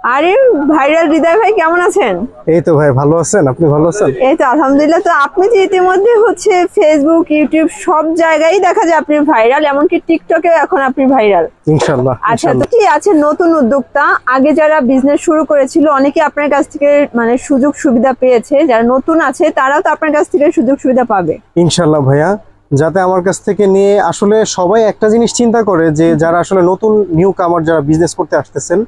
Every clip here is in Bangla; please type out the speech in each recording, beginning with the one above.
আরে ভাইরাল হৃদয় ভাই কেমন আছেন? এই তো ভাই ভালো আছেন? আপনি ভালো আছেন? এই তো আলহামদুলিল্লাহ। তো আপনি যে ইতিমধ্যে হচ্ছে ফেসবুক ইউটিউব সব জায়গায় দেখা যায় আপনি ভাইরাল এমনকি টিকটকে এখন আপনি ভাইরাল। ইনশাল্লাহ আচ্ছা তো কি আছে নতুন উদ্যোক্তা? আগে যারা বিজনেস শুরু করেছিল অনেকে আপনার কাছ থেকে মানে সুযোগ সুবিধা পেয়েছে। যারা নতুন আছে তারাও তো আপনার কাছ থেকে সুযোগ সুবিধা পাবে। ইনশাল্লাহ ভাইয়া যাতে আমার কাছ থেকে নিয়ে আসলে সবাই একটা জিনিস চিন্তা করে যে যারা আসলে নতুন নিউ কামার যারা বিজনেস করতে আসতেছেন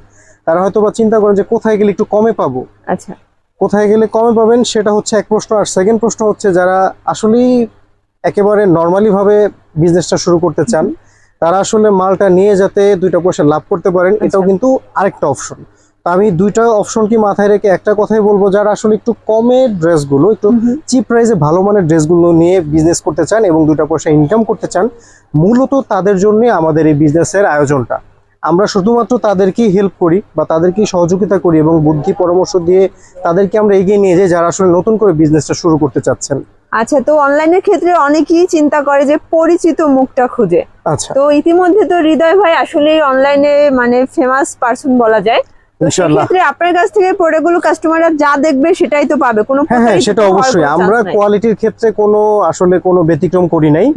তারা হয়তো বা চিন্তা করেন যে কোথায় গেলে একটু কমে পাবো। আচ্ছা। কোথায় গেলে কমে পাবেন সেটা হচ্ছে এক প্রশ্ন। আর সেকেন্ড প্রশ্ন হচ্ছে যারা আসলেই একেবারে নর্মালি ভাবে বিজনেসটা শুরু করতে চান তারা আসলে মালটা নিয়ে যাতে দুইটা পয়সা লাভ করতে পারেন এটাও কিন্তু আরেকটা অপশন তা আমি দুইটা অপশন কি মাথায় রেখে একটা কথাই বলব যারা আসলে একটু কমে ড্রেসগুলো একটু চিপ প্রাইসে ভালো মানের ড্রেসগুলো নিয়ে বিজনেস করতে চান এবং দুইটা পয়সা ইনকাম করতে চান মূলত তাদের জন্য আমাদের এই বিজনেসের আয়োজনটা। আমরা শুধুমাত্র তাদেরকেই হেল্প করি বা তাদেরকেই সহযোগিতা করি এবং বুদ্ধি পরামর্শ দিয়ে তাদেরকে আমরা এগিয়ে নিয়ে যাই যারা আসলে নতুন করে বিজনেসটা শুরু করতে চাচ্ছেন। আচ্ছা তো অনলাইনের ক্ষেত্রে অনেকেই চিন্তা করে যে পরিচিত মুখটা খুঁজে। আচ্ছা। তো ইতিমধ্যে তো হৃদয় ভাই আসলে অনলাইনে মানে ফেমাস পার্সন বলা যায়। সেক্ষেত্রে আপনার কাছ থেকে প্রোডাক্টগুলো কাস্টমাররা যা দেখবে সেটাই তো পাবে। কোনো হ্যাঁ হ্যাঁ সেটা অবশ্যই। আমরা কোয়ালিটির ক্ষেত্রে কোনো আসলে কোনো ব্যতিক্রম করি নাই।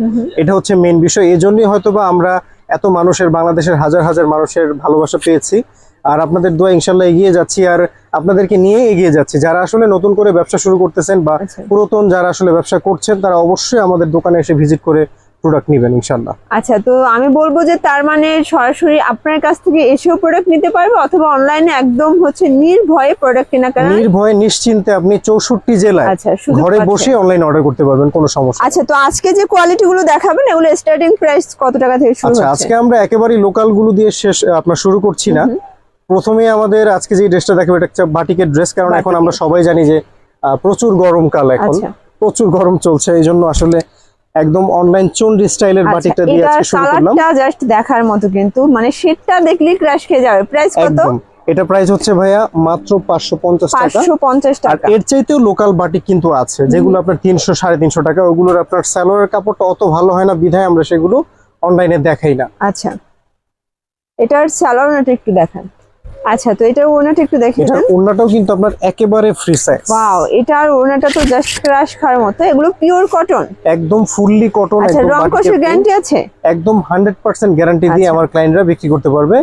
এটা হচ্ছে মেন বিষয়। এই জন্যই হয়তো বা আমরা এত মানুষের বাংলাদেশের হাজার হাজার মানুষের ভালোবাসা পেয়েছি আর আপনাদের দোয়া ইনশাল্লাহ এগিয়ে যাচ্ছি আর আপনাদেরকে নিয়ে এগিয়ে যাচ্ছি যারা আসলে নতুন করে ব্যবসা শুরু করতেছেন বা আচ্ছা। পুরাতন যারা আসলে ব্যবসা করছেন তারা অবশ্যই আমাদের দোকানে এসে ভিজিট করে প্রোডাক্ট নেবেন ইনশাল্লাহ আচ্ছা তো আমি বলব যে তার মানে সরাসরি আপনার কাছ থেকে এসেও প্রোডাক্ট নিতে পারবে অথবা অনলাইনে একদম হচ্ছে নির্ভয়ে প্রোডাক্ট কেনাকাটা? নির্ভয়ে নিশ্চিন্তে আপনি চৌষট্টি জেলায় আচ্ছা ঘরে বসে অনলাইন অর্ডার করতে পারবেন কোনো সমস্যা আচ্ছা তো আজকে যে কোয়ালিটি গুলো দেখাবেন এগুলো স্টার্টিং প্রাইস কত টাকা থেকে শুরু আচ্ছা আজকে আমরা একেবারেই লোকালগুলো দিয়ে শেষ আপনার শুরু করছি না। প্রথমে আমাদের আজকে যে ড্রেসটা দেখাবো এটা হচ্ছে বাটিকের ড্রেস কারণ এখন আমরা সবাই জানি যে প্রচুর গরমকাল এখন। আচ্ছা। প্রচুর গরম চলছে এই জন্য আসলে একদম অনলাইন চন্ডি স্টাইলের আচ্ছা বাটিকটা দিয়ে আজকে শুরু করলাম। কালারটা জাস্ট দেখার মতো কিন্তু মানে শীতটা দেখলেই ক্র্যাশ খেয়ে যাবে। প্রাইস কত? এটা প্রাইস হচ্ছে ভাইয়া মাত্র পাঁচশো পঞ্চাশ টাকা। পাঁচশো পঞ্চাশ আর টাকা এর চাইতেও লোকাল বাটিক কিন্তু আছে যেগুলো আপনার তিনশো সাড়ে তিনশো টাকা। ওগুলোর আপনার স্যালোয়ারের কাপড়টা অত ভালো হয় না বিধায় আমরা সেগুলো অনলাইনে দেখাই না। আচ্ছা। এটার স্যালোনাটা একটু দেখান। আচ্ছা তো এটার ওনাটা একটু দেখে এটার দেন ওড়নাটাও কিন্তু আপনার একেবারে ফ্রি সাইজ ওয়াও এটার ওনাটা তো জাস্ট ক্রাশ খাওয়ার মতো। এগুলো পিওর কটন একদম ফুললি কটন আচ্ছা একদম রং বাটিকের গ্যারান্টি আছে? একদম হান্ড্রেড পার্সেন্ট গ্যারান্টি দিয়ে আচ্ছা। আমার ক্লায়েন্টরা বিক্রি করতে পারবে।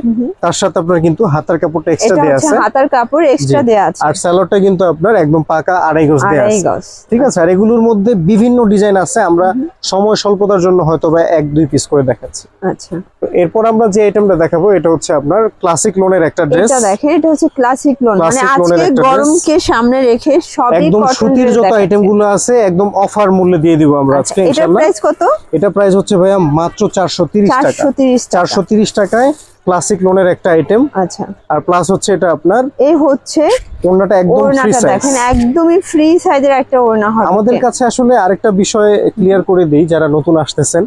তার সাথে আপনার কিন্তু হাতার কাপড়টা এক্সট্রা এটা হচ্ছে আছে। হাতার কাপড় এক্সট্রা। দেয়া আছে। আর স্যালোয়ারটা কিন্তু আপনার একদম পাকা আড়াই গজ দেওয়া আড়াই আছে। গজ। ঠিক আছে? আর এগুলোর মধ্যে বিভিন্ন ডিজাইন আছে। আমরা সময় স্বল্পতার জন্য হয়তো বা এক দুই পিস করে দেখাচ্ছি। আচ্ছা। তো এরপর আমরা যে আইটেমটা দেখাবো এটা হচ্ছে আপনার ক্লাসিক লোনের একটা ড্রেস এটা দেখেন এটা হচ্ছে ক্লাসিক লোন মানে আজকে গরমকে সামনে রেখে সবই একদম সুতির যত আইটেমগুলো আছে একদম অফার মূল্যে দিয়ে দিব আমরা আজকে এটার ইনশাআল্লাহ। প্রাইস কত? এটা প্রাইস হচ্ছে ভাইয়া মাত্র চারশো তিরিশ টাকা। চারশো তিরিশ টাকা। চারশো তিরিশ টাকায় ক্লাসিক লোনের একটা আইটেম আচ্ছা। আর প্লাস হচ্ছে এটা আপনার এই হচ্ছে ওড়নাটা একদম ফ্রি সাইজ দেখেন একদমই ফ্রি সাইজের একটা ওড়না হবে। আমাদের কাছে আসলে আরেকটা বিষয় ক্লিয়ার করে দিই যারা নতুন আসতেছেন।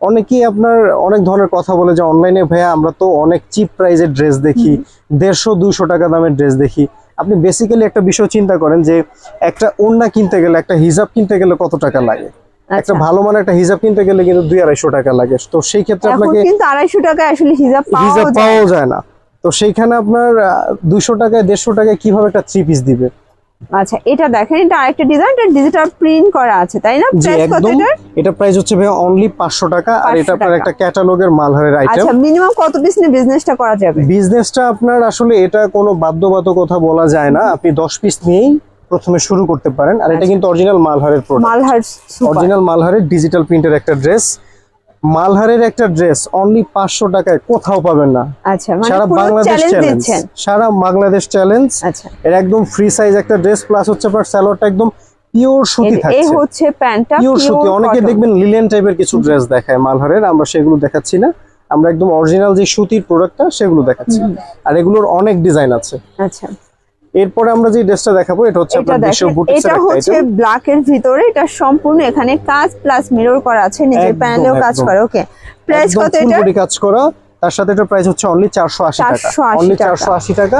অনেকেই আপনার অনেক ধরনের কথা বলে যে অনলাইনে ভাইয়া আমরা তো অনেক চিপ প্রাইজের ড্রেস দেখি দেড়শো দুইশো টাকা দামের ড্রেস দেখি। আপনি বেসিক্যালি একটা বিষয় চিন্তা করেন যে একটা ওড়না কিনতে গেলে একটা হিজাব কিনতে গেলে কত টাকা লাগে? একটা আচ্ছা। ভালো মানের একটা হিজাব কিনতে গেলে কিন্তু দুই আড়াইশো টাকা লাগে। তো সেই ক্ষেত্রে আপনাকে কিন্তু আড়াইশো টাকা আসলে হিজাব হিজাব পাওয়া যায় না। তো সেইখানে আপনার দুইশো টাকায় দেড়শো টাকায় কীভাবে একটা থ্রি পিস দিবে? আচ্ছা এটা দেখেন এটা আরেকটা ডিজাইন এটা ডিজিটাল প্রিন্ট করা আছে তাই না? প্রাইস কত এটার এটা প্রাইস হচ্ছে ভাই অনলি পাঁচশো টাকা আর এটা আপনার একটা ক্যাটালগের মালহারের আইটেম আচ্ছা মিনিমাম কত পিস নিয়ে বিজনেসটা করা যাবে? বিজনেসটা আপনার আসলে এটা কোনো বাধ্যবাধকতা বলা যায় না। আপনি দশ পিস নিয়েই প্রথমে শুরু করতে পারেন আর এটা আচ্ছা। কিন্তু অরিজিনাাল মালহারের প্রোডাক্ট মালহার অরিজিনাল মালহারের ডিজিটাল প্রিন্টের একটা ড্রেস মালহারের একটা ড্রেস অনলি পাঁচশো টাকায় কোথাও পাবেন না। আচ্ছা মানে সারা বাংলাদেশ চ্যালেঞ্জ সারা বাংলাদেশ চ্যালেঞ্জ এর একদম ফ্রি সাইজ একটা ড্রেস প্লাস হচ্ছে আপনার স্যালোয়ারটা একদম পিওর সুতি এই- এই হচ্ছে প্যান্টটা পিওর সুতি। অনেকে দেখবেন লিলেন টাইপের কিছু ড্রেস দেখায় মালহারের আমরা সেগুলো দেখাচ্ছি না। আমরা একদম অরিজিনাল যে সুতির প্রোডাক্টটা সেগুলো দেখাচ্ছি। আর এগুলোর অনেক ডিজাইন আছে। আচ্ছা। এরপরে আমরা যে ড্রেসটা দেখাবো এটা হচ্ছে আপনার দেশীয় দেখেন বুটিক্সের এটা হচ্ছে ব্ল্যাক এর ভিতরে এটা সম্পূর্ণ এখানে কাজ প্লাস মিরর করা আছে নিজের প্যানেলেও কাজ। করে ওকে প্রাইস কত এটা বডি কাজ করা তার সাথে এটা প্রাইস হচ্ছে অনলি 480 টাকা। 480 অনলি টাকা। 480 টাকা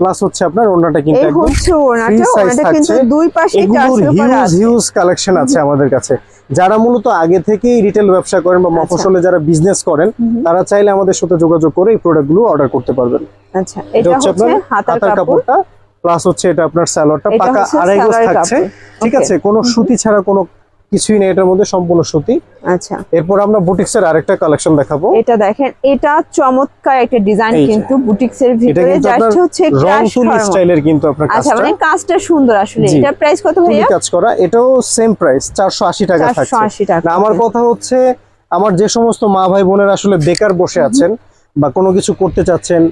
প্লাস হচ্ছে আপনার ওন্নাটা কিন্তু একদম হচ্ছে ওনাটা ওনাটা কিন্তু দুই পাশে এগুলোর করা আছে। হিউজ কালেকশন আছে আমাদের কাছে। যারা মূলত আগে থেকেই রিটেল ব্যবসা করেন বা মফসলে যারা বিজনেস করেন তারা চাইলে আমাদের সাথে যোগাযোগ করে এই প্রোডাক্টগুলো অর্ডার করতে পারবেন। আচ্ছা এটা হচ্ছে হাতার কাপড়টা। প্লাস হচ্ছে এটা আপনার স্যালোয়ারটা পাকা আড়াই গজ সালোয়ার থাকছে। ঠিক আছে কোনো সুতি ছাড়া কোনো কিছুই নেই এটার মধ্যে সম্পূর্ণ সুতি। আচ্ছা। এরপর আমরা বুটিক্সের আরেকটা কালেকশন দেখাবো। এটা দেখেন এটা চমৎকার একটা ডিজাইন কিন্তু বুটিক্স এর ভিতরে জাস্ট হচ্ছে রং crash তুলি করার মতো। স্টাইলের কিন্তু আপনার আচ্ছা কাজটা। মানে কাজটা সুন্দর আসলে। এটা প্রাইস কত ভাইয়া? কাজ করা। এটাও সেম প্রাইস চারশো আশি টাকা থাকছে। আশি টাকা। আমার কথা হচ্ছে আমার যে সমস্ত মা ভাই বোনেরা আসলে বেকার বসে আছেন বা কোনো কিছু করতে চাচ্ছেন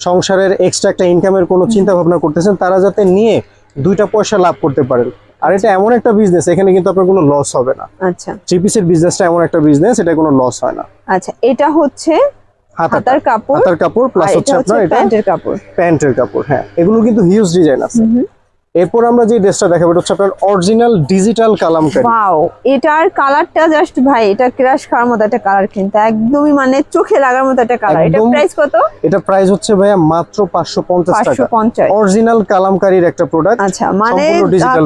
সংসারের এক্সট্রা একটা ইনকামের কোনো চিন্তা ভাবনা করতেছেন তারা যাতে নিয়ে দুইটা পয়সা লাভ করতে পারেন। আর এটা এমন একটা বিজনেস এখানে কিন্তু আপনার কোনো লস হবে না। আচ্ছা। থ্রি পিসের বিজনেসটা এমন একটা বিজনেস এটা কোনো লস হয় না। আচ্ছা এটা হচ্ছে হাতার কাপড়। হাতার কাপড় প্লাস হচ্ছে আপনার এটা প্যান্টের কাপড়। প্যান্টের কাপড় হ্যাঁ। এগুলো কিন্তু হিউজ ডিজাইন আছে। এরপর আমরা যে ড্রেসটা দেখাবো এটা হচ্ছে আপনার অরিজিনাল ডিজিটাল কালামকারী ওয়াও এটার কালারটা জাস্ট ভাই এটা ক্রাশ খাওয়ার মতো একটা কালার কিন্তু একদমই মানে চোখে লাগার মতো একটা কালার এটা প্রাইস কত? এটা প্রাইস হচ্ছে ভাইয়া মাত্র পাঁচশো পঞ্চাশ পাঁচশো টাকা পঞ্চাশ অরিজিনাল কালামকারীর একটা প্রোডাক্ট আচ্ছা মানে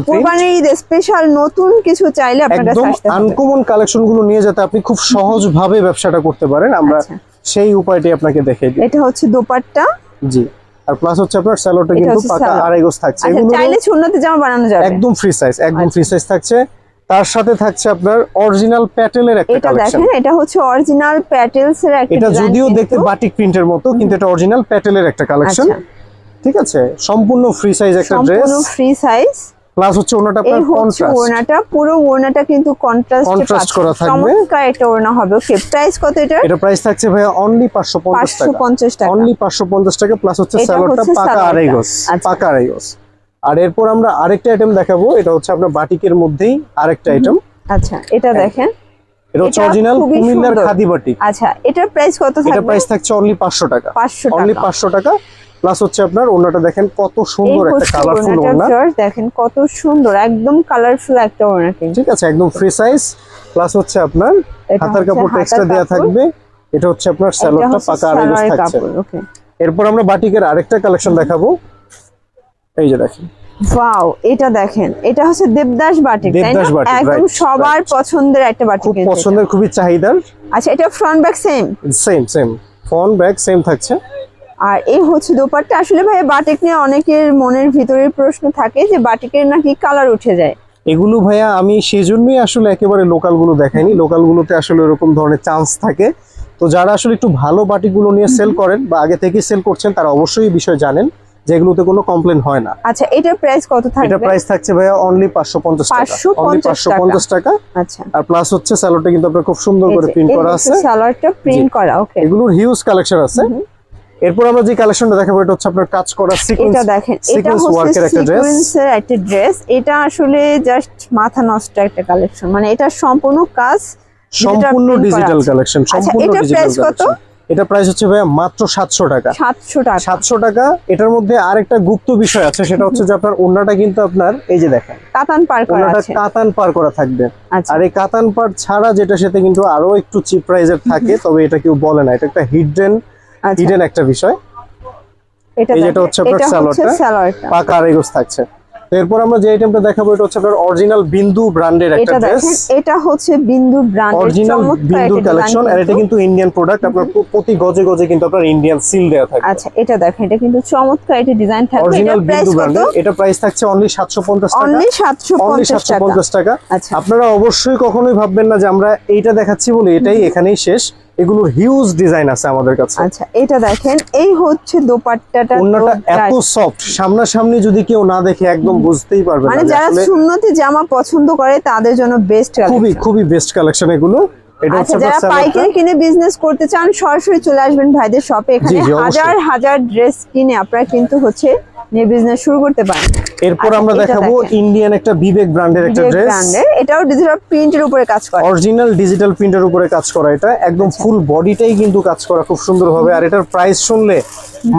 কোরবানির ঈদে স্পেশাল নতুন কিছু চাইলে আপনার কাছে একদম আসতে হবে আনকমন কালেকশনগুলো নিয়ে যাতে আপনি খুব সহজ ভাবে ব্যবসাটা করতে পারেন আমরা আচ্ছা। সেই উপায়টি আপনাকে দেখিয়ে দিই। এটা হচ্ছে দোপাট্টা। জি। আর প্লাস হচ্ছে আপনার স্যালোটা কিন্তু পাকা আড়াই গোছ থাকছে। আচ্ছা চাইলে সুন্নতি জামা বানানো যাবে। একদম ফ্রি সাইজ একদম ফ্রি সাইজ থাকছে। তার সাথে থাকছে আপনার অরিজিনাল প্যাটেলের একটা এটা কালেকশন দেখেন এটা হচ্ছে অরিজিনাল প্যাটেলস এর একটা এটা যদিও দেখতে বাটিক প্রিন্টের মতো কিন্তু এটা অরিজিনাল প্যাটেলের একটা কালেকশন আচ্ছা। ঠিক আছে? সম্পূর্ণ ফ্রি সাইজ একটা ড্রেস সম্পূর্ণ ফ্রি সাইজ প্লাস হচ্ছে ওনাটা আপনার কন্ট্রাস্ট ওড়নাটা পুরো ওড়নাটা কিন্তু কন্ট্রাস্ট Contrast করা থাকবে। চমৎকার একটা ওড়না হবে। ওকে প্রাইস কত এটা এটা প্রাইস থাকছে ভাইয়া অনলি পাঁচশো পঞ্চাশ পাঁচশো টাকা পঞ্চাশ টাকা। অনলি পাঁচশো পঞ্চাশ টাকা প্লাস হচ্ছে এটা পাকা সালোয়ারটা। আড়াই গজ আচ্ছা। পাকা আড়াই গজ আর এরপর আমরা আরেকটা আইটেম দেখাবো এটা হচ্ছে আপনার বাটিকের মধ্যেই আরেকটা আইটেম আচ্ছা এটা দেখেন। এটা হচ্ছে অরিজিনাল কুমিল্লার খাদি বাটিক আচ্ছা এটার প্রাইস কত থাকবে? এটা প্রাইস থাকছে অনলি পাঁচশো টাকা। পাঁচশো অনলি টাকা। পাঁচশো টাকা। প্লাস হচ্ছে আপনার ওনাটা দেখেন কত সুন্দর একটা কালারফুল জর্জ দেখেন কত সুন্দর একদম কালারফুল একটা কিন্তু। ঠিক আছে একদম ফ্রি সাইজ প্লাস হচ্ছে আপনার হাতার কাপড়টা এক্সট্রা কাপড়। থাকবে। এটা হচ্ছে আপনার স্যালোডটা পাকা সালোয়ারের থাকছে। ওকে এরপর আমরা বাটিকের আরেকটা কালেকশন দেখাবো। এই যে দেখেন। ওয়াও এটা দেখেন এটা হচ্ছে দেবদাস বাটিক দেবদাস বাটিক, একদম সবার পছন্দের একটা বাটিক খুব পছন্দের খুবই চাহিদার। আচ্ছা এটা front back same same same phone bag same থাকছে। আর এই হচ্ছে দোপাট্টা। আসলে ভাই বাটিক নিয়ে অনেকের মনের ভিতরে প্রশ্ন থাকে যে বাটিকের নাকি কালার উঠে যায়। এগুলো ভাইয়া আমি সেজন্যই আসলে একেবারে লোকালগুলো দেখাইনি। লোকাল গুলোতে আসলে এরকম ধরনের চান্স থাকে। তো যারা আসলে একটু ভালো বাটিগুলো নিয়ে সেল করেন বা আগে থেকে সেল করছেন তারা অবশ্যই বিষয় জানেন যে এগুলোতে কোনো কমপ্লেন হয় না। আচ্ছা এটার প্রাইস কত থাকবে? এটা প্রাইস থাকছে ভাইয়া অনলি পাঁচশো পঞ্চাশ টাকা। 550 অনলি পাঁচশো পঞ্চাশ টাকা। আচ্ছা। আর প্লাস হচ্ছে স্যালোটা কিন্তু আপনার খুব সুন্দর করে প্রিন্ট করা আছে। সালোয়ারটা প্রিন্ট করা ওকে এগুলোর হিউজ কালেকশন আছে। এরপর আমরা যে কালেকশনটা দেখাবো এটা হচ্ছে আপনার কাজ করা সিকোয়েন্স এটা দেখেন এটা হচ্ছে ওয়ার্কের একটা ড্রেস সিকোয়েন্সের একটা ড্রেস এটা আসলে জাস্ট মাথা নষ্ট একটা কালেকশন। মানে এটা সম্পূর্ণ কাজ সম্পূর্ণ ডিজিটাল কালেকশন আচ্ছা, সম্পূর্ণ ডিজিটাল? কালেকশন এটা প্রাইস হচ্ছে ভাইয়া মাত্র সাতশো টাকা। সাতশো টাকা। সাতশো টাকা। এটার মধ্যে আরেকটা গুপ্ত বিষয় আছে সেটা হচ্ছে যে আপনার ওড়নাটা কিন্তু আপনার এই যে দেখেন কাতান পার করা আছে। কাতান পার করা থাকবে। আচ্ছা। আর এই কাতান পার ছাড়া যেটা সেটা কিন্তু আরও একটু চিপ প্রাইজের থাকে তবে এটা কেউ বলে না। এটা একটা হিডেন হিডেন একটা বিষয়। এটা যেটা হচ্ছে আপনার এটা। সালোয়ারটা পাকা গজ থাকছে। এরপর আমরা যে আইটেমটা দেখাবো এটা হচ্ছে আপনার অরিজিনাল বিন্দু ব্র্যান্ডের একটা এটা ড্রেস এটা হচ্ছে বিন্দু ব্র্যান্ডের অরিজিনাল একটা কালেকশন আর এটা কিন্তু ইন্ডিয়ান প্রোডাক্ট আপনার প্রতি গজে গজে কিন্তু আপনার ইন্ডিয়ান সিল দেওয়া থাকবে। আচ্ছা এটা দেখেন এটা কিন্তু চমৎকার একটা ডিজাইন থাকবে। অরিজিনাল বিন্দু ব্র্যান্ডের এটা প্রাইস থাকছে অনলি সাতশো পঞ্চাশ টাকা। অনলি 750 টাকা সাতশো পঞ্চাশ টাকা। আচ্ছা। আপনারা অবশ্যই কখনোই ভাববেন না যে আমরা এইটা দেখাচ্ছি বলে এটাই এখানেই শেষ। এগুলোর হিউজ ডিজাইন আছে আমাদের কাছে। আচ্ছা এটা দেখেন এই হচ্ছে দোপাট্টাটা ওন্নাটা এত সফট সামনাসামনি যদি কেউ না দেখে একদম বুঝতেই পারবে মানে না মানে যারা শূন্যতে সুন্নতি জামা পছন্দ করে তাদের জন্য বেস্ট খুবই খুবই বেস্ট কালেকশন এগুলো। আচ্ছা যারা পাইকারি কিনে বিজনেস করতে চান সরাসরি চলে আসবেন ভাইদের শপে এখানে হাজার হাজার ড্রেস কিনে আপনারা কিন্তু হচ্ছে নিয়ে বিজনেস শুরু করতে পারেন। এরপর আচ্ছা, আমরা দেখাবো ইন্ডিয়ান একটা বিবেক ব্র্যান্ডের একটা ড্রেস এটাও ডিজিটাল প্রিন্টের উপরে কাজ করে। অরিজিনাল ডিজিটাল প্রিন্টের উপরে কাজ করা এটা। একদম আচ্ছা। ফুল বডিটাই কিন্তু কাজ করা খুব সুন্দর হবে। আর এটার প্রাইস শুনলে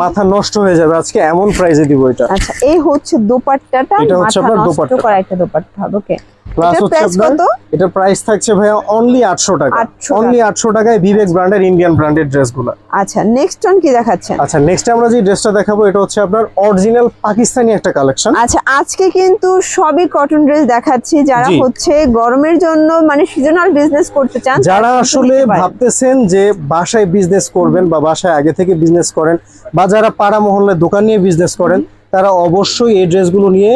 মাথা নষ্ট হয়ে যাবে। আজকে এমন প্রাইসে দিব এটা। আচ্ছা এই হচ্ছে দোপাট্টাটা এটা হচ্ছে মাথা নষ্ট দোপাট্টা। করা একটা দোপাট্টা হবে ওকে প্লাস হচ্ছে আপনার এটা প্রাইস থাকছে ভাইয়া অনলি আটশো টাকা। অনলি আটশো টাকায় বিবেক ব্র্যান্ডের ইন্ডিয়ান ব্র্যান্ডের ড্রেসগুলো আচ্ছা নেক্সট ওয়ান কি দেখাচ্ছেন? আচ্ছা নেক্সট আমরা যে ড্রেসটা দেখাবো এটা হচ্ছে আপনার অরিজিনাল পাকিস্তানি একটা কালেকশন আচ্ছা আজকে কিন্তু সবই কটন ড্রেস দেখাচ্ছি যারা হচ্ছে গরমের জন্য মানে সিজনাল বিজনেস করতে চান যারা আসলে ভাবতেছেন যে বাসায় বিজনেস করবেন বা বাসায় আগে থেকে বিজনেস করেন বা যারা পাড়া মহল্লায় দোকান নিয়ে বিজনেস করেন তারা অবশ্যই এই ড্রেসগুলো নিয়ে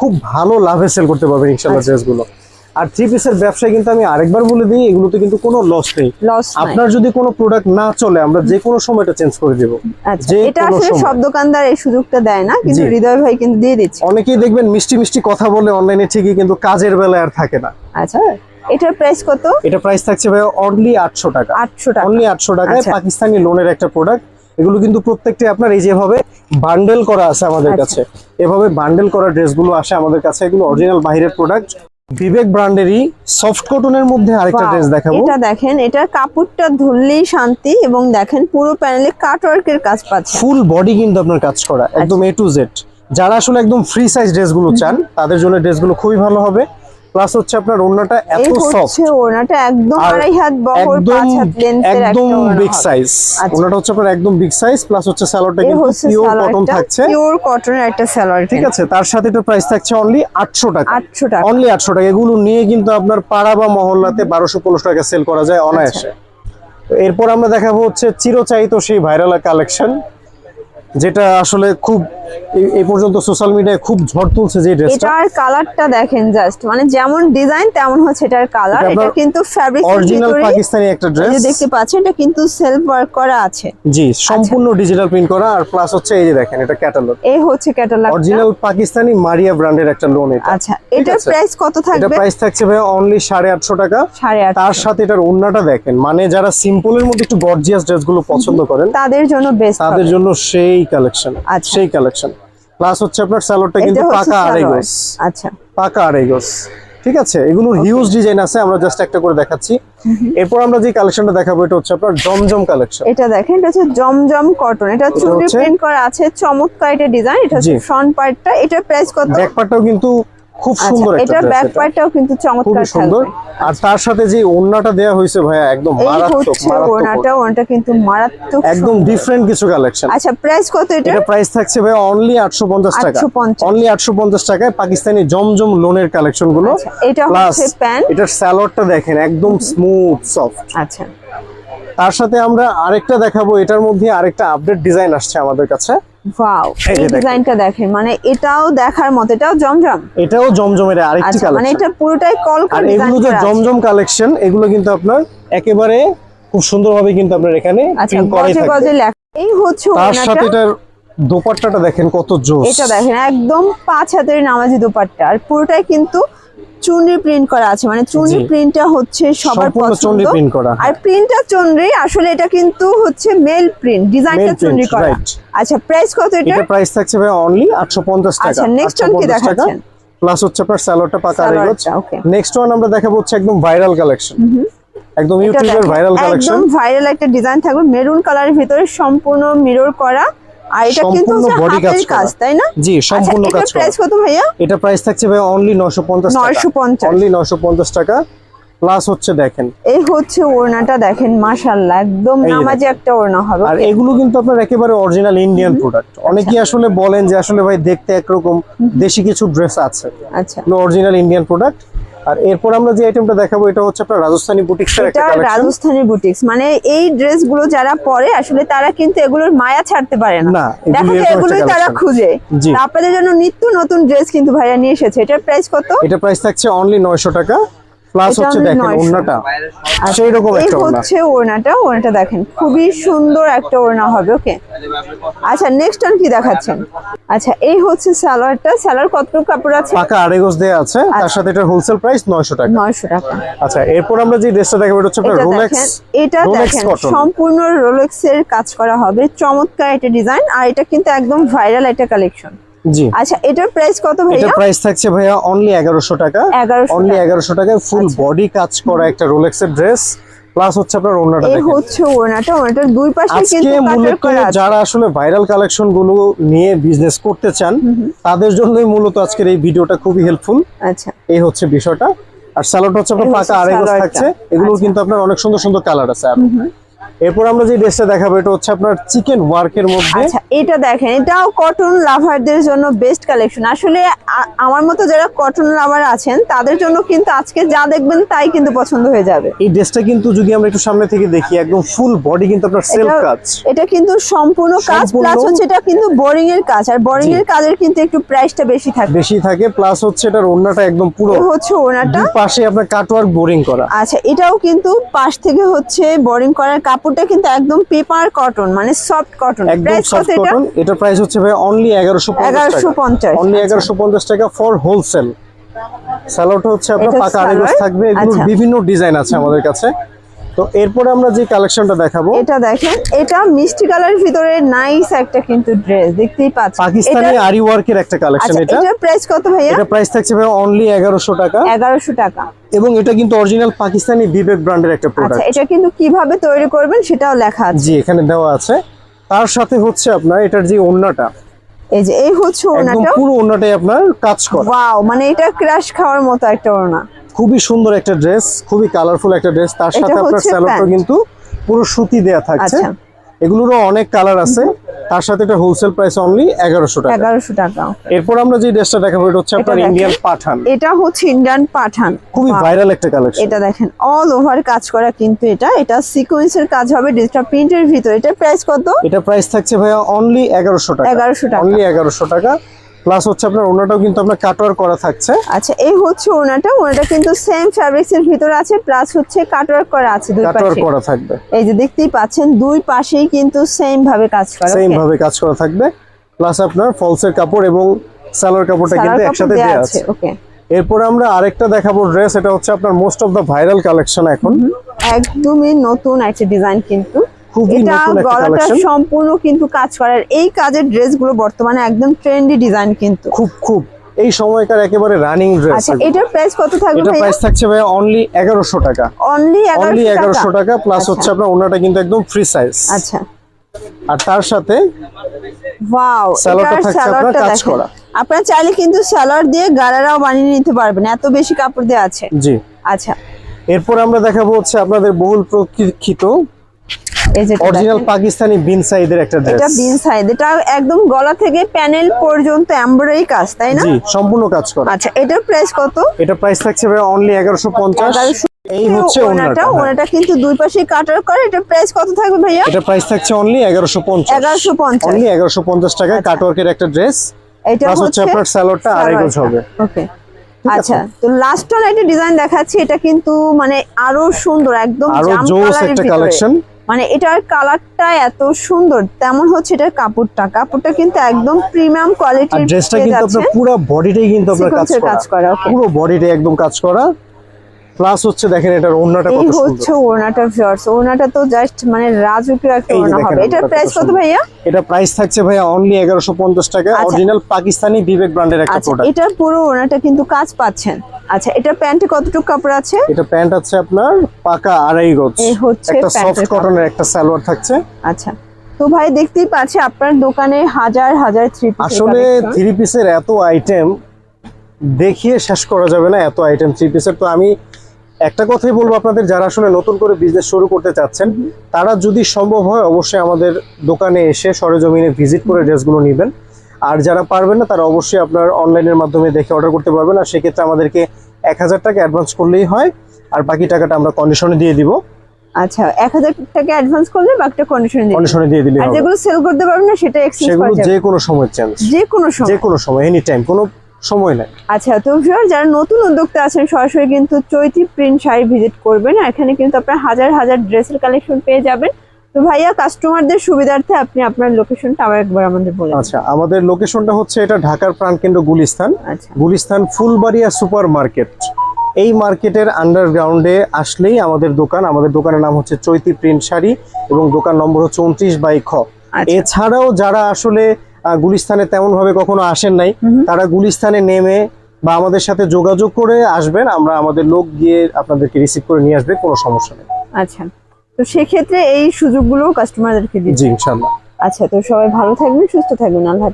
খুব ভালো লাভে সেল করতে পারবেন ইনশাল্লাহ আচ্ছা। ড্রেসগুলো আর থ্রি পিসের ব্যবসায় কিন্তু আমি আরেকবার বলে দিই এগুলোতে কিন্তু কোনো লস নেই। আপনার যদি কোনো প্রোডাক্ট না চলে আমরা যে কোনো সময় এটা চেঞ্জ করে দেবো। আচ্ছা এটা আসলে সব দোকানদার এই সুযোগটা দেয় না কিন্তু হৃদয় ভাই কিন্তু দিয়ে দিচ্ছে। অনেকেই দেখবেন মিষ্টি মিষ্টি কথা বলে অনলাইনে ঠিকই কিন্তু কাজের বেলায় আর থাকে না। আচ্ছা এটার প্রাইস কত? এটা প্রাইস থাকছে ভাই অনলি আটশো টাকা। আটশো টাকা। অনলি আটশো টাকায় আচ্ছা। পাকিস্তানি লোনের একটা প্রোডাক্ট এগুলো কিন্তু প্রত্যেকটি আপনার এই যেভাবে বান্ডেল করা আছে আমাদের আচ্ছা। কাছে। এভাবে বান্ডেল করা ড্রেসগুলো আসে আমাদের কাছে এগুলো অরিজিনাল বাইরের প্রোডাক্ট বিবেক ব্র্যান্ডেরই সফট কটনের মধ্যে আরেকটা ড্রেস দেখাবো। এটা দেখেন এটার কাপড়টা ধরলেই শান্তি এবং দেখেন পুরো প্যানেলে কাট ওয়ার্কের কাজ পাচ্ছে। ফুল বডি কিন্তু আপনার কাজ করা একদম এ টু জেড যারা আসলে একদম ফ্রি সাইজ ড্রেসগুলো চান তাদের জন্য ড্রেসগুলো খুবই ভালো হবে। প্লাস হচ্ছে আপনার ওড়নাটা এত সফট হচ্ছে ওনাটা একদম আড়াই হাত বহর পাঁচ হাত লেন্থের একদম বিগ সাইজ আচ্ছা। ওনাটা হচ্ছে আপনার একদম বিগ সাইজ প্লাস হচ্ছে এই কিন্তু পিওর কটন থাকছে। পিওর কটনের একটা সালোয়ার ঠিক আছে তার সাথে এটা প্রাইস থাকছে অনলি আটশো টাকা। আটশো টাকা। অনলি আটশো টাকা। এগুলো নিয়ে কিন্তু আপনার পাড়া বা মহল্লাতে বারোশো পনেরোশো টাকা সেল করা যায় অনায়াসে। এরপর আমরা দেখাবো হচ্ছে চিরচাহিত সেই ভাইরাল কালেকশন যেটা আসলে খুব এই- এই পর্যন্ত সোশ্যাল মিডিয়ায় খুব ঝড় তুলছে যে ড্রেসটা এটার কালারটা দেখেন জাস্ট মানে যেমন ডিজাইন তেমন হচ্ছে এটার কালার এটা কিন্তু ফ্যাব্রিক অরিজিনাল পাকিস্তানি একটা এই ড্রেস যে দেখতে পাচ্ছেন এটা কিন্তু সেলফ ওয়ার্ক করা আছে। জি সম্পূর্ণ ডিজিটাল প্রিন্ট করা আর প্লাস হচ্ছে এই যে দেখেন এটা ক্যাটালগ এই হচ্ছে ক্যাটালগ অরিজিনাল পাকিস্তানি মারিয়া ব্র্যান্ডের একটা লোন এটা। আচ্ছা এটার। প্রাইস কত থাকবে? এটা প্রাইস থাকছে ভাই অনলি সাড়ে আটশো টাকা। সাড়ে আট তার সাথে এটার ওড়নাটা দেখেন মানে যারা সিম্পলের মধ্যে একটু গর্জিয়াস ড্রেসগুলো পছন্দ করেন তাদের জন্য বেস্ট তাদের জন্য সেই কালেকশন আচ্ছা। সেই কালেকশন প্লাস হচ্ছে আপনার স্যালোডটা কিন্তু পাকা আড়াই আচ্ছা। পাকা আড়াই ঠিক আছে? এগুলোর হিউজ ডিজাইন আছে আমরা জাস্ট একটা করে দেখাচ্ছি। এরপর আমরা যে কালেকশনটা দেখাবো এটা হচ্ছে আপনার জমজম কালেকশন এটা দেখেন এটা হচ্ছে জমজম কটন এটা চুড়ি প্রিন্ট করা আছে চমৎকার এটা ডিজাইন এটা হচ্ছে। ফ্রন্ট পার্টটা এটা প্রাইস কত? ব্যাক পার্টটাও কিন্তু খুব আচ্ছা সুন্দর একটা এটার ব্যাক পার্টটাও কিন্তু চমৎকার সুন্দর। আর তার সাথে যে ওড়নাটা দেয়া হয়েছে ভাইয়া একদম মারাত্মক মারাত্মক ওনাটা কিন্তু মারাত্মক একদম ডিফারেন্ট কিছু কালেকশন আচ্ছা প্রাইস কত এটা এটা প্রাইস থাকছে ভাই অনলি আটশো পঞ্চাশ টাকা। 850 অনলি আটশো পঞ্চাশ টাকায় পাকিস্তানি জমজম লোনের কালেকশনগুলো। আচ্ছা, এটা হচ্ছে প্যান্ট এটার স্যালোয়ারটা দেখেন একদম স্মুথ সফট আচ্ছা। তার সাথে আমরা আরেকটা দেখাবো এটার মধ্যে আরেকটা আপডেট ডিজাইন আসছে আমাদের কাছে। ওয়াও এই দেখেন। ডিজাইনটা দেখেন মানে এটাও দেখার মতো এটাও জমজম। এটাও জমজমের আরেকটি আচ্ছা মানে এটা পুরোটাই আর এগুলো যে জমজম কালেকশন এগুলো কিন্তু আপনার একেবারে খুব সুন্দরভাবে কিন্তু আপনার এখানে আচ্ছা করাই এই হচ্ছে তার সাথে এটার দোপাট্টাটা দেখেন কত জোস। এটা দেখেন একদম পাঁচ হাতের নামাজি দোপাট্টা। আর পুরোটাই কিন্তু চুনরি প্রিন্ট করা আছে। মানে চুনরি প্রিন্টটা হচ্ছে সবার পছন্দ। আর প্রিন্টটা চুনরি আসলে এটা কিন্তু হচ্ছে মেল প্রিন্ট ডিজাইনটা চুনরি করা। আচ্ছা প্রাইস কত এটা এটা প্রাইস থাকছে ভাই অনলি 850 টাকা। আচ্ছা, next one কি 850 টাকা। দেখাচ্ছেন? প্লাস হচ্ছে আপনার স্যালোডটা পাকা সালোয়ারটা, okay. নেক্সট ওয়ান আমরা দেখাবো হচ্ছে একদম ভাইরাল কালেকশন একদম ইউটিউবের ভাইরাল কালেকশন একদম ভাইরাল একটা ডিজাইন থাকবে। মেরুন কালারের ভিতরে সম্পূর্ণ মিরর করা। আর এটা কিন্তু সম্পূর্ণ কাজ হাতের কাজ তাই না? জি সম্পূর্ণ আচ্ছা কাজ করা। প্রাইস কত ভাইয়া? এটা প্রাইস থাকছে ভাই অনলি 950 টাকা। 950 অনলি 950 টাকা। প্লাস হচ্ছে দেখেন। এই হচ্ছে ওড়নাটা দেখেন মাশাআল্লাহ একদম নামাজি একটা ওড়না হবে আর এগুলো কিন্তু আপনার একেবারে অরিজিনাল ইন্ডিয়ান প্রোডাক্ট অনেকেই আসলে বলেন যে আসলে ভাই দেখতে একরকম দেশি কিছু ড্রেস আছে। আচ্ছা। অরিজিনাল ইন্ডিয়ান প্রোডাক্ট আর এরপর আমরা যে আইটেমটা দেখাবো এটা হচ্ছে আপনার রাজস্থানী বুটিক্সের একটা কালেকশন রাজস্থানী বুটিক্স মানে এই ড্রেসগুলো যারা পরে আসলে তারা কিন্তু এগুলোর মায়া ছাড়তে পারে না। না, দেখো এগুলোই তারা। খুঁজে। আপনাদের জন্য নিত্য নতুন ড্রেস কিন্তু ভাইয়া নিয়ে এসেছে। এটার প্রাইস কত? এটা প্রাইস থাকছে অনলি 900 টাকা। প্লাস হচ্ছে দেখেন 900 আচ্ছা, সেই রকম একটা ওন্না হচ্ছে ওড়নাটা ওড়নাটা দেখেন খুবই সুন্দর একটা ওড়না হবে ওকে? আচ্ছা নেক্সট অন কি দেখাচ্ছেন? আচ্ছা এই হচ্ছে সালোয়ারটা। সালোয়ার কতটুকু কাপড় আছে? পাকা আড়াইগজ দেয়া আছে। তার আচ্ছা। সাথে এটার হোলসেল প্রাইস 900 টাকা। নয়শো টাকা। আচ্ছা এরপর আমরা যে ড্রেসটা দেখাবো এটা হচ্ছে আপনার রোলেক্স দেখেন এটা দেখেন সম্পূর্ণ রোলেক্স এর কাজ করা হবে। চমৎকার একটা ডিজাইন আর এটা কিন্তু একদম ভাইরাল একটা কালেকশন জি। আচ্ছা এটার প্রাইস কত ভাইয়া? প্রাইস থাকছে ভাইয়া অনলি 1100 টাকা। 1100 অনলি টাকা। 1100 টাকায় ফুল আচ্ছা। বডি কাজ করা একটা রোলেক্সের ড্রেস প্লাস হচ্ছে আপনার ওড়নাটা এই হচ্ছে ওড়নাটা ওড়নাটার দুই পাশে কিন্তু কাটার মূলত করা আছে। যারা আসলে ভাইরাল কালেকশনগুলো নিয়ে বিজনেস করতে চান তাদের জন্যই মূলত আজকের এই ভিডিওটা খুবই হেল্পফুল আচ্ছা। এই হচ্ছে বিষয়টা। আর স্যালাড হচ্ছে আপনার পাকা আড়াই থাকছে। এগুলো আচ্ছা। কিন্তু আপনার অনেক সুন্দর সুন্দর কালার আছে আর। এরপর আমরা যে ড্রেসটা দেখাবো এটা হচ্ছে আপনার চিকেন ওয়ার্কের মধ্যে। আচ্ছা এটা দেখেন এটাও কটন লাভারদের জন্য বেস্ট কালেকশন আসলে আমার মতো যারা কটন লাভার আছেন তাদের জন্য কিন্তু আজকে যা দেখবেন তাই কিন্তু পছন্দ হয়ে যাবে। এই ড্রেসটা কিন্তু যদি আমরা একটু সামনে থেকে দেখি একদম ফুল বডি কিন্তু আপনার সেলফ কাজ। এটা কিন্তু সম্পূর্ণ কাজ প্লাস হচ্ছে এটা কিন্তু বোরিং এর কাজ আর বোরিং এর কাজের কিন্তু একটু প্রাইসটা বেশি থাকে। বেশি থাকে প্লাস হচ্ছে এটার ওড়নাটা একদম পুরো হচ্ছে দুই পাশে আপনার কাটওয়ার্ক বোরিং করা। আচ্ছা এটাও কিন্তু পাশ থেকে হচ্ছে বোরিং করার কাপড়টা কিন্তু একদম পেপার কটন মানে সফট কটন একদম প্রাইস সফট কত এটা? কটন এটা প্রাইস হচ্ছে ভাই অনলি এগারোশো এগারোশো পঞ্চাশ অনলি এগারোশো পঞ্চাশ টাকা ফর হোলসেল স্যালোটা হচ্ছে আপনার পাকা আড়াই থাকবে এগুলোর আচ্ছা। বিভিন্ন ডিজাইন আছে আমাদের কাছে। তো এরপরে আমরা যে কালেকশনটা দেখাবো এটা দেখেন এটা মিষ্টি কালারের ভিতরে নাইস একটা কিন্তু ড্রেস দেখতেই পাচ্ছেন। পাকিস্তানি আরি ওয়ার্কের একটা কালেকশন আচ্ছা এটা। প্রাইস কত ভাইয়া? এটা প্রাইস থাকছে ভাই অনলি এগারোশো টাকা। এগারোশো টাকা। এবং এটা কিন্তু অরিজিনাল পাকিস্তানি বিবেক ব্র্যান্ডের একটা আচ্ছা এটা কিন্তু কীভাবে তৈরি করবেন সেটাও লেখা আছে। জি এখানে দেওয়া আছে। তার সাথে হচ্ছে আপনার এটার যে ওড়নাটা এই যে এই হচ্ছে একদম ওনাটা পুরো ওড়নাটাই আপনার কাজ করা। ওয়াও মানে এটা ক্রাশ খাওয়ার মতো একটা ওনা খুবই সুন্দর একটা ড্রেস খুবই কালারফুল একটা ড্রেস। তার সাথে আপনার স্যালোটা কিন্তু পুরো সুতি দেয়া থাকছে। আচ্ছা। এগুলোরও অনেক কালার আছে। তার সাথে এটা হোলসেল প্রাইস অনলি এগারোশো টাকা। এগারোশো টাকা। এরপর আমরা যে ড্রেসটা দেখাবো এটা হচ্ছে আপনার ইন্ডিয়ান পাঠান। এটা হচ্ছে ইন্ডিয়ান পাঠান। খুবই ভাইরাল একটা কালেকশন এটা দেখেন অল ওভার কাজ করা কিন্তু এটা। এটা সিকোয়েন্সের কাজ হবে ডিজিটাল প্রিন্টের ভিতর। এটা প্রাইস কত? এটা প্রাইস থাকছে ভাইয়া অনলি এগারোশো টাকা। 1100 টাকা। অনলি এগারোশো টাকা। প্লাস হচ্ছে আপনার ওনাটাও কিন্তু আপনার কাটওয়ার করা থাকছে। আচ্ছা এই হচ্ছে ওনাটা ওনাটা কিন্তু সেম ফ্যাব্রিক্স এর ভিতরে আছে প্লাস হচ্ছে কাটওয়ার্ক করা আছে দুই কাটওয়ার পাশে। করা থাকবে। এই যে দেখতেই পাচ্ছেন দুই পাশেই কিন্তু সেম ভাবে কাজ করা সেম ভাবে কাজ করা থাকবে। প্লাস আপনার ফলসের কাপড় এবং সালোয়ার কাপড়টা কিন্তু একসাথে দেয়া আছে ওকে এরপর আমরা আরেকটা দেখাবো ড্রেস এটা হচ্ছে আপনার most of the viral collection এখন। একদমই নতুন একটা ডিজাইন কিন্তু। এটা গলাটা সম্পূর্ণ কিন্তু কাজ করার এই কাজের ড্রেসগুলো বর্তমানে একদম ট্রেন্ডি ডিজাইন কিন্তু। খুব খুব। এই সময়কার একেবারে রানিং ড্রেস আচ্ছা এটার প্রাইস কত থাকবে এটা প্রাইস থাকছে ভাই অনলি টাকা। অনলি টাকা? প্লাস আচ্ছা। হচ্ছে আপনার ওনাটা কিন্তু একদম ফ্রি সাইজ আচ্ছা। আর তার সাথে ওয়াও সালোয়ারটা এটার থাকছে আপনার কাজ করা। আপনারা চাইলে কিন্তু সালোয়ার দিয়ে গারারাও বানিয়ে নিতে পারবেন এত বেশি কাপড় দেওয়া আছে। জি। আচ্ছা। এরপর আমরা দেখাবো হচ্ছে আপনাদের বহুল প্রতীক্ষিত এই যে অরিজিনাল পাকিস্তানি বিন সাইদের একটা এটা বিন সাইড এটা একদম গলা থেকে প্যানেল পর্যন্ত এমব্রয়ডারি কাজ তাই না? জি সম্পূর্ণ কাজ করা। আচ্ছা এটার প্রাইস কত? এটা প্রাইস থাকছে ভাই অনলি এগারোশো পঞ্চাশ। 1150 এই হচ্ছে ওনাটা ওনাটা হ্যাঁ। কিন্তু দুই পাশে কাটার করে। এটা প্রাইস কত থাকবে ভাইয়া? এটা প্রাইস থাকছে অনলি এগারোশো পঞ্চাশ। 1150 অনলি এগারোশো পঞ্চাশ টাকা কাটওয়ার্কের একটা ড্রেস এটা হচ্ছে আপনার স্যালোডটা আড়াই গজ হবে। ওকে আচ্ছা তো লাস্ট ওয়ান একটা ডিজাইন দেখাচ্ছি। এটা কিন্তু মানে আরও সুন্দর একদম আরও জোস একটা কালেকশন মানে এটার কালারটা এত সুন্দর তেমন হচ্ছে এটার কাপড়টা। কাপড়টা কিন্তু একদম প্রিমিয়াম কোয়ালিটির ড্রেসটা কিন্তু আপনার পুরো বডিটাই কিন্তু আপনার কাজ করা. পুরো বডিটাই একদম কাজ করা। প্লাস হচ্ছে দেখেন এটার ওড়নাটা কত সুন্দর। হচ্ছে ওড়নাটা ভিউয়ার্স ওড়নাটা তো জাস্ট মানে রাজুকের একটা ওড়না হবে। এটার প্রাইস কত ভাইয়া? এটা প্রাইস থাকছে ভাইয়া অনলি এগারোশো পঞ্চাশ টাকা। আচ্ছা। অরিজিনাল পাকিস্তানি বিবেক ব্র্যান্ডের একটা আচ্ছা প্রোডাক্ট এটার পুরো ওড়নাটা কিন্তু কাজ পাচ্ছেন। আচ্ছা এটা প্যান্টে কতটুকু কাপড় আছে? এটা প্যান্ট আছে আপনার পাকা আড়াই গজ। এই হচ্ছে একটা সফট কটনের একটা সালোয়ার থাকছে। আচ্ছা তো ভাই দেখতেই পাচ্ছি আপনার দোকানে হাজার হাজার থ্রি পিস আসলে থ্রি পিসের এত আইটেম দেখিয়ে শেষ করা যাবে না এত আইটেম থ্রি পিসের তো আমি একটা কথাই বলব আপনাদের যারা আসলে নতুন করে বিজনেস শুরু করতে চাচ্ছেন তারা যদি সম্ভব হয় অবশ্যই আমাদের দোকানে এসে সরেজমিনে ভিজিট করে ড্রেসগুলো নেবেন। আর যারা পারবেন না তারা অবশ্যই আপনার অনলাইনের মাধ্যমে দেখে অর্ডার করতে পারবেন। আর সেক্ষেত্রে আমাদেরকে এক হাজার টাকা অ্যাডভান্স করলেই হয় আর বাকি টাকাটা আমরা কন্ডিশনে দিয়ে দিব। আচ্ছা এক হাজার টাকা অ্যাডভান্স করলে বাকিটা কন্ডিশন দিন কন্ডিশনে দিয়ে দিলে আর হবে। যেগুলো সেল করতে পারবেন না সেটা এক্সচেঞ্জ সেগুলো যে কোনো সময় চেঞ্জ যে কোনো যে কোনো সময় এনি টাইম কোনো সময় নাই আচ্ছা তো ভিউয়ার যারা নতুন উদ্যোক্তা আছেন সরাসরি কিন্তু চৈতি প্রিন্ট শাড়ি ভিজিট করবেন। এখানে কিন্তু আপনার হাজার হাজার ড্রেসের কালেকশন পেয়ে যাবেন। তো ভাইয়া কাস্টমারদের সুবিধার্থে আপনি আপনার লোকেশনটা আবার একবার আমাদের বলেন আচ্ছা আমাদের লোকেশনটা হচ্ছে এটা ঢাকার প্রাণকেন্দ্র গুলিস্তান। আচ্ছা। গুলিস্তান ফুলবাড়িয়া সুপার মার্কেট এই মার্কেটের আন্ডারগ্রাউন্ডে আসলেই আমাদের দোকান আমাদের দোকানের নাম হচ্ছে চৈতি প্রিন্ট শাড়ি এবং দোকান নম্বর হচ্ছে উনত্রিশ বাই খ। আচ্ছা। এছাড়াও যারা আসলে আহ, গুলিস্তানে তেমন ভাবে কখনো আসেন নাই। তারা গুলিস্থানে নেমে বা আমাদের সাথে যোগাযোগ করে আসবেন আমরা আমাদের লোক গিয়ে আপনাদেরকে রিসিভ করে নিয়ে আসবে কোনো সমস্যা নেই। আচ্ছা। তো সেক্ষেত্রে এই সুযোগগুলো কাস্টমারদেরকে দিচ্ছি জি ইনশাল্লাহ আচ্ছা তো সবাই ভালো থাকবেন সুস্থ থাকবেন আল্লাহ।